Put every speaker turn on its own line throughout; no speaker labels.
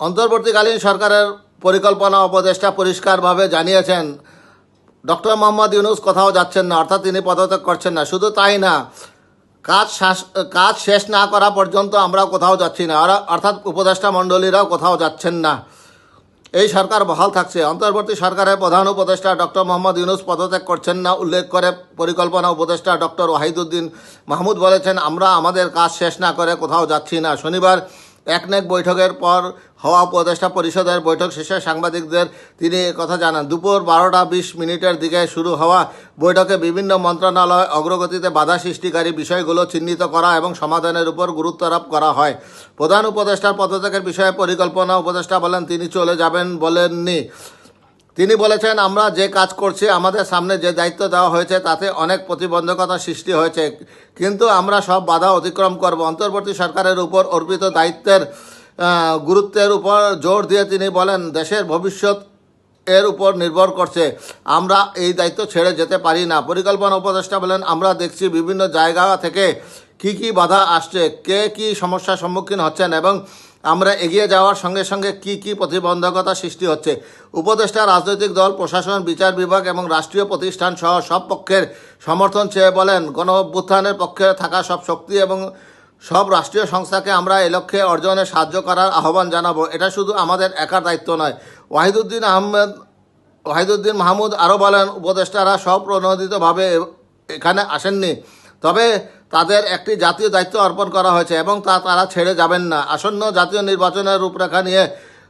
অন্তর্বর্তীকালীন সরকারের পরিকল্পনা উপদেষ্টা পরিষ্কারভাবে জানিয়েছেন, ডক্টর মোহাম্মদ ইউনুস কোথাও যাচ্ছেন না, অর্থাৎ তিনি পদত্যাগ করছেন না। শুধু তাই না, কাজ কাজ শেষ না করা পর্যন্ত আমরা কোথাও যাচ্ছি না অর্থাৎ উপদেষ্টা মণ্ডলীরাও কোথাও যাচ্ছেন না। এই সরকার বহাল থাকছে। অন্তর্বর্তী সরকারের প্রধান উপদেষ্টা ডক্টর মোহাম্মদ ইউনুস পদত্যাগ করছেন না, উল্লেখ করে পরিকল্পনা উপদেষ্টা ডক্টর ওয়াহিদুদ্দিন মাহমুদ বলেছেন, আমরা আমাদের কাজ শেষ না করে কোথাও যাচ্ছি না। শনিবার একনেক বৈঠকের পর হওয়া উপদেষ্টা পরিষদের বৈঠক শেষে সাংবাদিকদের তিনি কথা জানান, দুপুর বারোটা বিশ মিনিটের দিকে শুরু হওয়া বৈঠকে বিভিন্ন মন্ত্রণালয় অগ্রগতিতে বাধা সৃষ্টিকারী বিষয়গুলো চিহ্নিত করা এবং সমাধানের উপর গুরুত্ব আরোপ করা হয়। প্রধান উপদেষ্টার পদত্যাগের বিষয়ে পরিকল্পনা উপদেষ্টা বলেন, তিনি চলে যাবেন বলেননি। তিনি বলেছেন, আমরা যে কাজ করছি, আমাদের সামনে যে দায়িত্ব দেওয়া হয়েছে, তাতে অনেক প্রতিবন্ধকতা সৃষ্টি হয়েছে। কিন্তু আমরা সব বাধা অতিক্রম করব। অন্তর্বর্তী সরকারের উপর অর্পিত দায়িত্বের গুরুত্বের উপর জোর দিয়ে তিনি বলেন, দেশের ভবিষ্যৎ এর উপর নির্ভর করছে। আমরা এই দায়িত্ব ছেড়ে যেতে পারি না। পরিকল্পনা উপদেষ্টা বলেন, আমরা দেখছি বিভিন্ন জায়গা থেকে কি কি বাধা আসছে, কে কি সমস্যার সম্মুখীন হচ্ছেন এবং আমরা এগিয়ে যাওয়ার সঙ্গে সঙ্গে কি কি প্রতিবন্ধকতা সৃষ্টি হচ্ছে? উপদেষ্টা, রাজনৈতিক দল, প্রশাসন, বিচার বিভাগ এবং রাষ্ট্রীয় প্রতিষ্ঠান সহ সব পক্ষের সমর্থন চেয়ে বলেন, গণঅভ্যুত্থানের পক্ষে থাকা সব শক্তি এবং সব রাষ্ট্রীয় সংস্থাকে আমরা এ লক্ষ্যে অর্জনে সাহায্য করার আহ্বান জানাব। এটা শুধু আমাদের একার দায়িত্ব নয়। ওয়াহিদুদ্দিন আহমেদ, ওয়াহিদুদ্দিন মাহমুদ আরও বলেন, উপদেষ্টারা স্বপ্রণোদিতভাবে এখানে আসেননি। তবে তাদের একটি জাতীয় দায়িত্ব অর্পণ করা হয়েছে এবং তা তারা ছেড়ে যাবেন না। আসন্ন জাতীয় নির্বাচনের রূপরেখা নিয়ে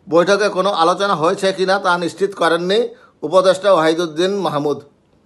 বৈঠকে কোনো আলোচনা হয়েছে কিনা তা নিশ্চিত করেননি উপদেষ্টা ওয়াহিদুদ্দিন মাহমুদ।